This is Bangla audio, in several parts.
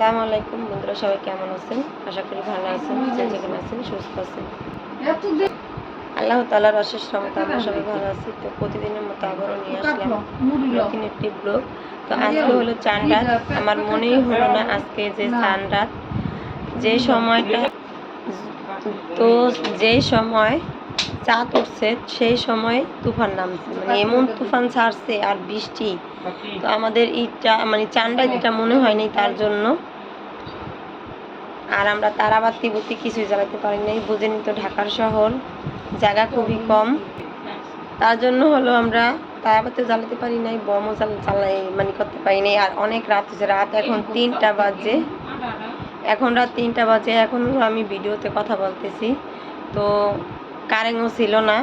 আসসালামু আলাইকুম। বন্ধুরা সবাই কেমন আছেন? আশা করি ভালো আছেন, যে যেখানে আছেন, সুস্থ আছেন। আল্লাহ তালার অশেষ রহমত আমরা সবাই ভালো আছি। তো প্রতিদিনের মতো আবারও নিয়ে আসলাম নতুন একটি ব্লগ তো আজকে হলো চান রাত। আমার মনেই হলো না আজকে যে চান যে সময়টা তো যেই সময় চাঁদ উঠছে সেই সময় তুফান নামছে। মানে এমন তুফান ছাড়ছে আর বৃষ্টি। তো আমাদের ইটটা মানে চান্ডা যেটা মনে হয়নি তার জন্য। আর আমরা তারাবাতি বুতি কিছুই জ্বালাতে পারি নাই। বুঝেনি তো ঢাকার শহর। জায়গা খুবই কম। তার জন্য হলো আমরা তারাবাতি জ্বালাতে পারি নাই, বমও জ্বাল- জ্বালাই মানে করতে পারি নাই। আর অনেক রাত হচ্ছে রাত এখন তিনটা বাজে। এখন রাত তিনটা বাজে। এখন আমি ভিডিওতে কথা বলতেছি। তো কারেন্টও ছিল না।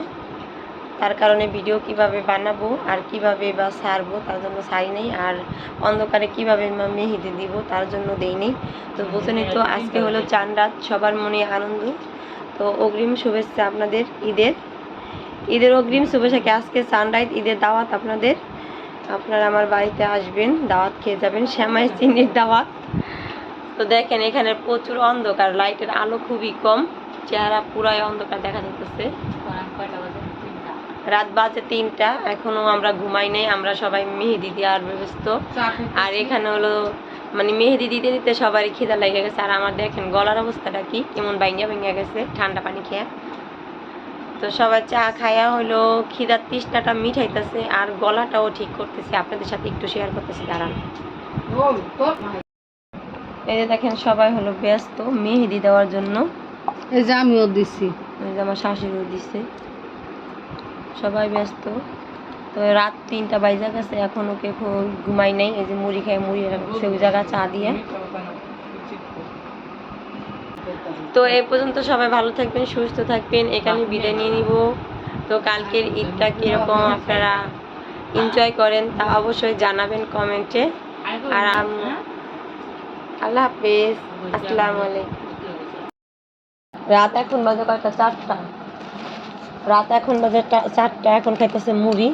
তার কারণে ভিডিও কীভাবে বানাবো আর কীভাবে বা সারবো তার জন্য ছাড়ি নেই। আর অন্ধকারে কীভাবে মেহেদি দিব তার জন্য দেইনি তো বুঝেনি তো আজকে হলো চান রাত সবার মনে আনন্দ। তো অগ্রিম শুভেচ্ছা আপনাদের ঈদের। ঈদের অগ্রিম শুভেচ্ছাকে আজকে রাত ঈদের দাওয়াত আপনাদের। আপনারা আমার বাড়িতে আসবেন দাওয়াত খেয়ে যাবেন শ্যামাই চিনির দাওয়াত। তো দেখেন এখানে প্রচুর অন্ধকার লাইটের আলো খুবই কম। চেহারা পুরাই অন্ধকার দেখা যাচ্ছে রাত বাজে? তিনটা। এখনও আমরা ঘুমাই নাই আমরা সবাই মেহেদি দেওয়ার ব্যস্ত। আর এখানে হলো মানে মেহেদি দিতে দিতে সবারই খিদা লেগে গেছে। আর আমার দেখেন গলার অবস্থাটা কি কেমন বাইঙ্গা ভেঙে গেছে ঠান্ডা পানি খেয়ে। তো সবাই চা খায়া হলো খিদার তৃষ্ণাটা মিঠাইতেছে আর গলাটাও ঠিক করতেছে। আপনাদের সাথে একটু শেয়ার করতেছি দাঁড়ান। এই যে দেখেন সবাই হলো ব্যস্ত মেহেদি দেওয়ার জন্য। এই যে আমিও দিছি। এই যে আমার শাশুড়িও দিছে। সবাই ব্যস্ত। তো রাত তিনটা বাইজা গেছে, এখন ওকে খু- ঘুমাই নাই। এই যে মুড়ি খায় মুড়ি ওই জায়গা চা দিয়ে। তো এই পর্যন্ত সবাই ভালো থাকবেন, সুস্থ থাকবেন। এখানে বিদায় নিয়ে নিব। তো কালকের ঈদটা কীরকম আপনারা এনজয় করেন তা অবশ্যই জানাবেন কমেন্টে আর আল্লাহ হাফেজ। আসসালামু আলাইকুম। রাত এখন বাজে কয়টা? চারটা। রাত এখন বাজে চারটা এখন খাইতেছে মুড়ি।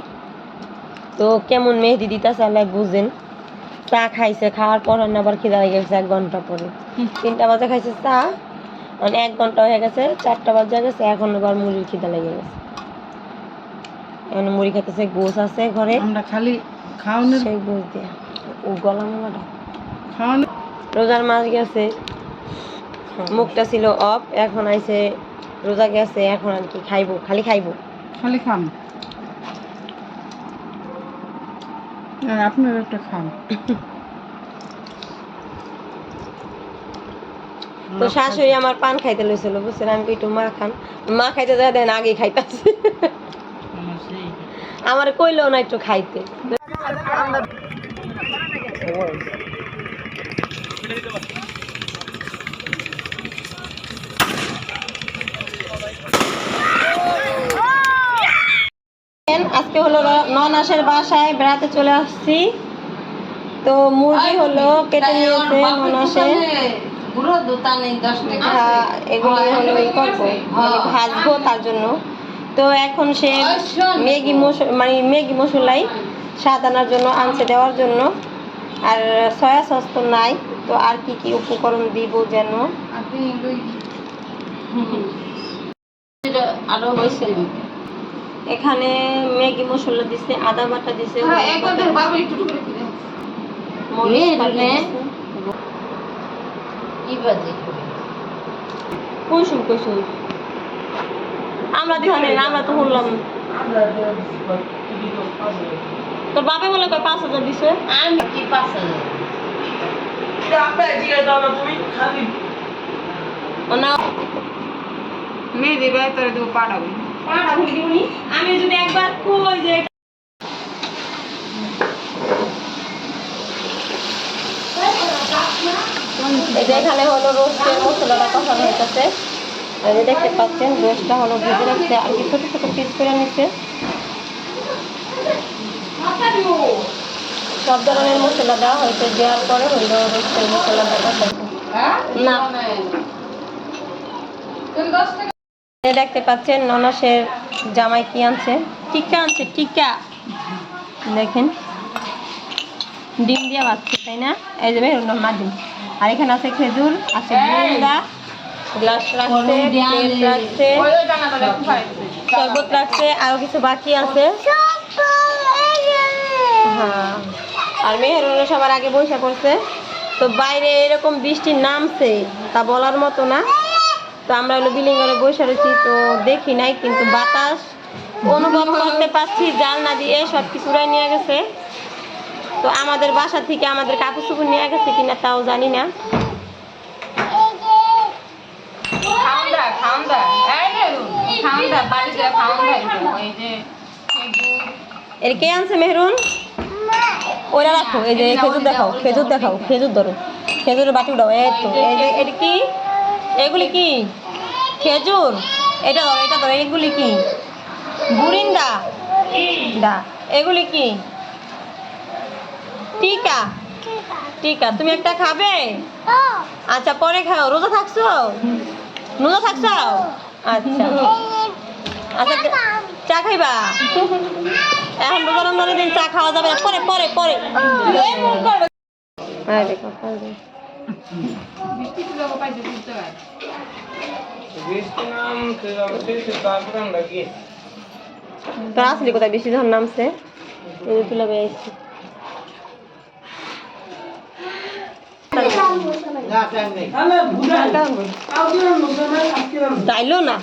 তো কেমন মেহেদি দিতেছে আল্লাহ বুঝেন। চা খাইছে খাওয়ার পর রান্না আবার খিদা লেগে গেছে এক ঘণ্টা পরে। তিনটা বাজে খাইছে চা। মানে এক ঘণ্টা হয়ে গেছে চারটা বাজে গেছে এখন আবার মুড়ির খিদা লেগে গেছে। এখন মুড়ি খাইতেছে গোস আছে ঘরে। আমরা খালি খাওয়ানোর সেই গোস দিয়ে। ও গলা মোলাটা। খাওয়ানোর রোজার মাছ গেছে। মুখটা ছিল অফ এখন আইছে রোজা গেছে এখন আর কি খাইবো খালি খাইবো। খালি খান। আর আপনার একটা খান। তো শাশুড়ি আমার পান খাইতে লইছিল বুঝছেন? আমি একটু মা খান। মা খাইতে যায় দেন আগে খাইতেছে। আমার কইলেও না একটু খাইতে আজকে হলো ননাসের বাসায় বেড়াতে চলে আসছি। তো মুরগি হলো কেটে নিয়েছে ননাসে হ্যাঁ, এগুলো হলো ই করব মানে ভাজবো তার জন্য। তো এখন সে ম্যাগি মশলা মানে ম্যাগি মশলাই স্বাদ আনার জন্য আনছে দেওয়ার জন্য। আর সয়া সস তো নাই। তো আর কি কি উপকরণ দিব যেন? আরও হয়েছে। এখানে ম্যাগি মশলা দিছে আদা বাটা দিছে হ্যাঁ। কইসুম কইসুম? আমরা তো জানি না, আমরা তো শুনলাম তোর বাপে বলে কয় পাঁচ হাজার দিছে? আমি কি পাঁচ হাজার ও না। মেয়ে দিবে তোর দেবো পাঠাবো। পাড়া ভুলে দিবনি আমি যদি একবার কই যে এখানে হলো রোস্টের মশলাটা কষানো হইতেছে। এই যে দেখতে পাচ্ছেন রোস্টটা হলো ভেজে রাখছে আর কি ছোটো ছোটো পিস করে নিচ্ছে। সব ধরনের মশলা দেওয়া হয়েছে দেওয়ার পরে হইল রোস্টের মশলাটা কষাইছে না। এই দেখতে পাচ্ছেন ননাসের জামাই কি আনছে? টিকা আনছে টিকা। দেখেন ডিম দিয়ে বাচ্চা তাই না? এই যে মেহরুন মাদিন আর এখানে আছে খেজুর আছে বুন্দা গ্লাস রাখছে প্লেট রাখছে শরবত রাখছে আরও কিছু বাকি আছে। হ্যাঁ। আর মেহরুনও সবার আগে বসে পড়ছে। তো বাইরে এরকম বৃষ্টি নামছে তা বলার মতো না। তো আমরা হলো বিল্ডিং ঘরে বসে রয়েছি তো দেখি নাই কিন্তু বাতাস অনুভব করতে পারছি জালনা দিয়ে সব কিছু উড়াই নিয়ে গেছে। তো আমাদের বাসা থেকে আমাদের কাপড় চুপড় নিয়ে গেছে কিনা তাও জানি না। এর কে আনছে মেহরুন? ওরা রাখো এই যে খেজুর দেখাও খেজুর দেখাও খেজুর ধরো। খেজুরের বাটি উঠাও এই তো এই যে এটা কি? এগুলি কি? খেজুর? এটা ধরো এটা ধরো, এগুলি কি? বুরিন্দা দা এগুলি কি? টিকা। টিকা। তুমি একটা খাবে? আচ্ছা পরে খাও। রোজা থাকছো? রোজা থাকছো? আচ্ছা। আচ্ছা চা খাইবা? এখন রোজা রমজানের দিন চা খাওয়া যাবে না। পরে পরে হ্যাঁ। বৃষ্টি যাব পাইছে বুঝতে পারি তো আসলি কোথায় বেশি যখন নামছে? তুলা বেয়ে আসছি যাইলো না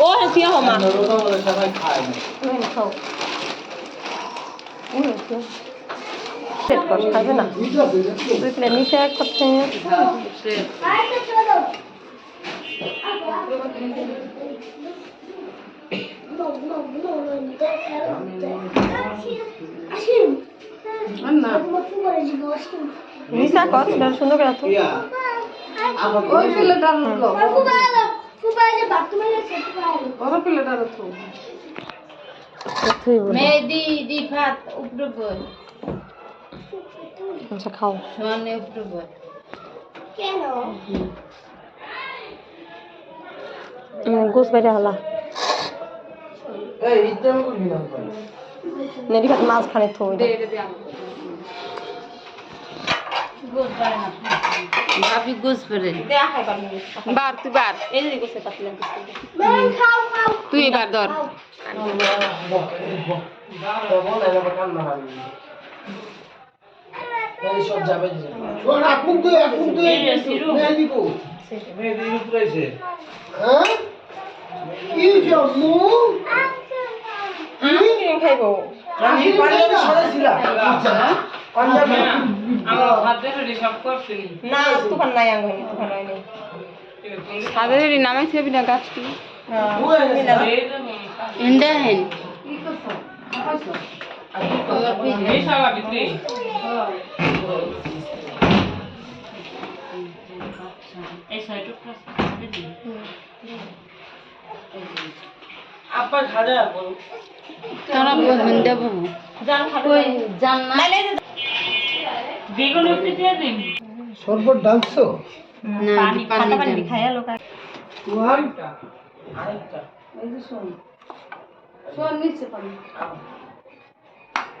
ও হেসিয়া হমা খাও। সেট কর খাবে না? সুন্দর করে তো উপরে আচ্ছা খাও গোস বাইরে হলা নেড়ি খাতে মাছ খানে থই দে দে দে গোস পারে ভাবি গোস পারবি বার তুই বার এই যে গোসে পাতলেন তুই এবার ধর সব যাবে এখন এখন কো হ্যাঁ? কি জম্মু আইসক্রিম খাইবো? আমি পাঞ্জাবি সরাইছিলাম পাঞ্জাবি। আমার হাতে ধরে সব করছিস না তুফান নাই আঙ্গুনি তুফান হয় নাই হাতে ধরে নামাই থাকবি না গাছটি হ্যাঁ ইন্ডা হেন আপা খাজা তোরা বলবেন দেব জান খাবে জান না নাইলে সরবত ডালছো না পানি পানি লোক আরেকটা শোন নিচে পানি ওয়ান ডালইছে না এদিন কে খায় না নিছি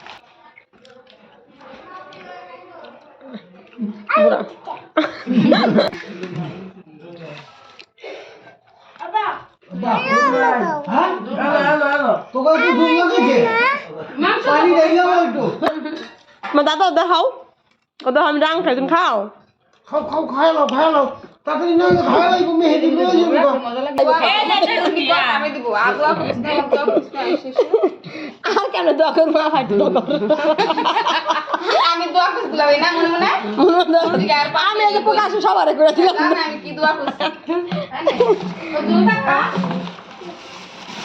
মা দাদা ওদের খাও ওদের আমি ডাং খাই তুমি খাও খাও খাও খাই নাও খাই নাও তাড়াতাড়ি না খাই লাগবো মেহেদি লয়ে যাব গা। মজা লাগে আমি দিব আগলা আর কেন দোয়া কর মা ফাটি দোয়া আমি দোয়া করছিলাম না মনে মনে? আমি প্রকাশ সবার করে দিলাম। আমি কি দোয়া করছি? দুটা খা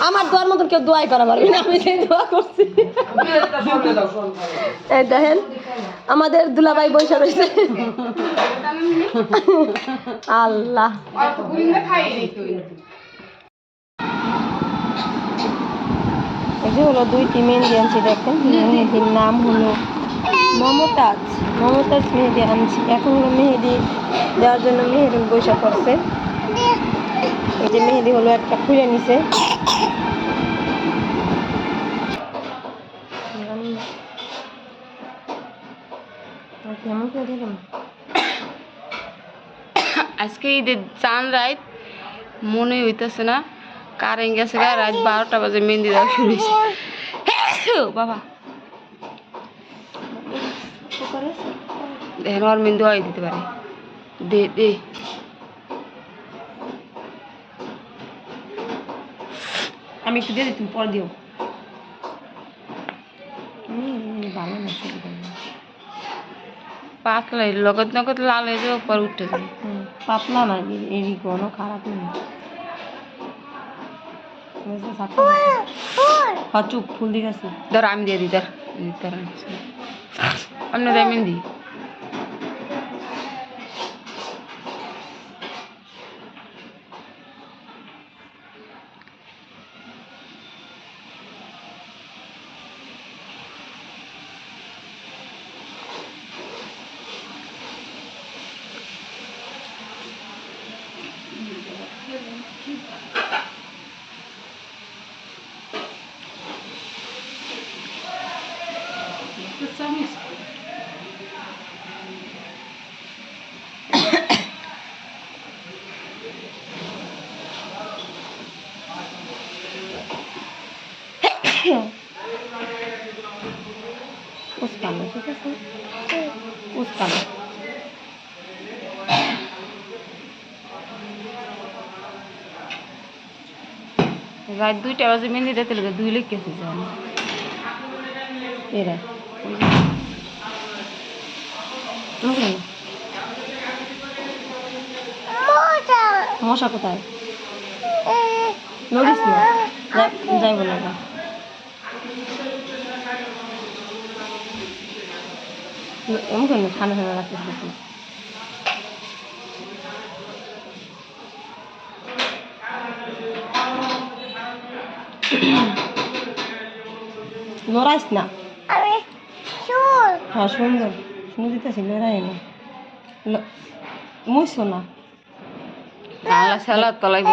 আমার দোয়ার মতন কেউ দোয়াই করা পারবে না আমি সেই দোয়া করছি। এই দেখেন আমাদের দুলাভাই বৈশা রয়েছে। আল্লাহ। যে হলো দুইটি মেহেন্দি আনছি দেখেন। মেহেদির নাম হলো মমতাজ। মমতাজ মেহেদি আনছি। এখন হলো মেহেদি দেওয়ার জন্য মেহেদি বৈশা করছে এই যে মেহেদি হলো একটা খুলে নিছে। আজকে ঈদের চান রাত মনে হইতেছে না। কারেন্ট গেছে গা, রাত বারোটা বাজে, মেহেন্দি দেওয়া হয়েছে। বাবা। দেখেন, ওর মেহেন্দি হয় দিতে পারে। দে দে। আমি একটু দিয়ে দিই, তুমি পরে দিও। ভালো না পাতলা লগত নগদ লাল হয়ে যাবে, পর যাবে। পাতলা না, এ- এরই কোনো খারাপ বাজে। হ্যাঁ চুপ ফুল দিয়ে গেছে ধর আমি দিয়ে দিই ধর। ধর আমি দেয় মেহেন্দি উস্কানো ঠিক আছে উস্কানো রাত দুইটা বাজে মেহেন্দি দিতে লাগে দুই লেগ কেসে যায় এরা। মশা কোথায়? নড়িস না। যাই- যাইব না। এমন ঠান্ডা ঠান্ডা রাখতে থাকি লড়াইস না হ্যাঁ সুন্দর শুনে দিতেছি নড়াই না। মুইছো না। আল্লাহ সেলা তলাইব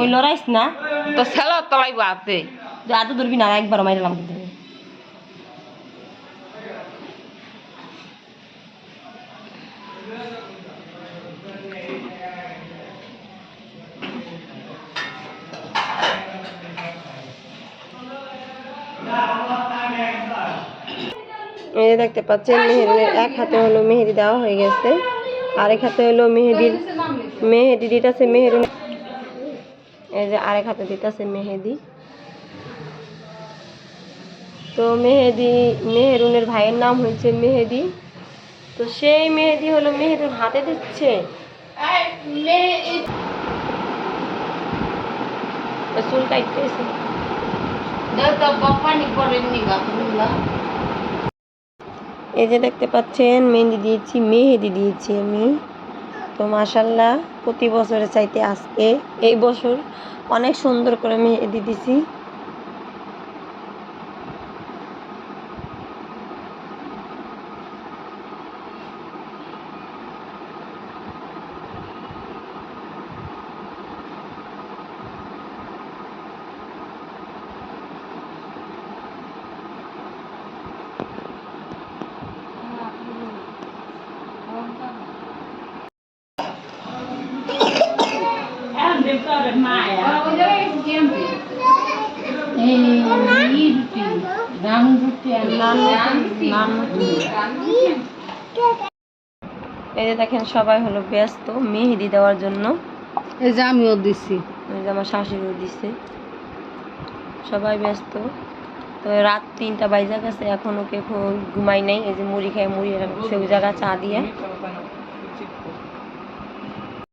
ওই লড়াইস না। তো সেলা তলাইব হাতে যে এত ধরবি না একবার মাইরালাম কিন্তু। এই যে দেখতে পাচ্ছেন মেহেদির এক হাতে হলো মেহেদি দেওয়া হয়ে গেছে, আরেক হাতে হলো মেহেদির মেহেদি দিতেছে মেহেদি এই যে আরেক হাতে দিতেছে মেহেদি। তো মেহেদি, মেহেরুনের ভাইয়ের নাম হয়েছে মেহেদি। তো সেই মেহেদি হলো মেহেরুন হাতে দিচ্ছে। চুল কাটতেছে। এই যে দেখতে পাচ্ছেন মেহেদি দিয়েছি মেহেদি দিয়েছি আমি। তো মাসাল্লাহ প্রতি বছরের চাইতে আজকে এই বছর অনেক সুন্দর করে মেহেদি দিছি। এই যে দেখেন সবাই হলো ব্যস্ত মেহেদি দেওয়ার জন্য। এই যে আমিও দিচ্ছি এই যে আমার শাশুড়িও দিছে। সবাই ব্যস্ত। তো রাত তিনটা বাইজা গেছে এখনও কেউ ঘুমাই নাই। এই যে মুড়ি খায় মুড়ি ওই জায়গা চা দিয়ে।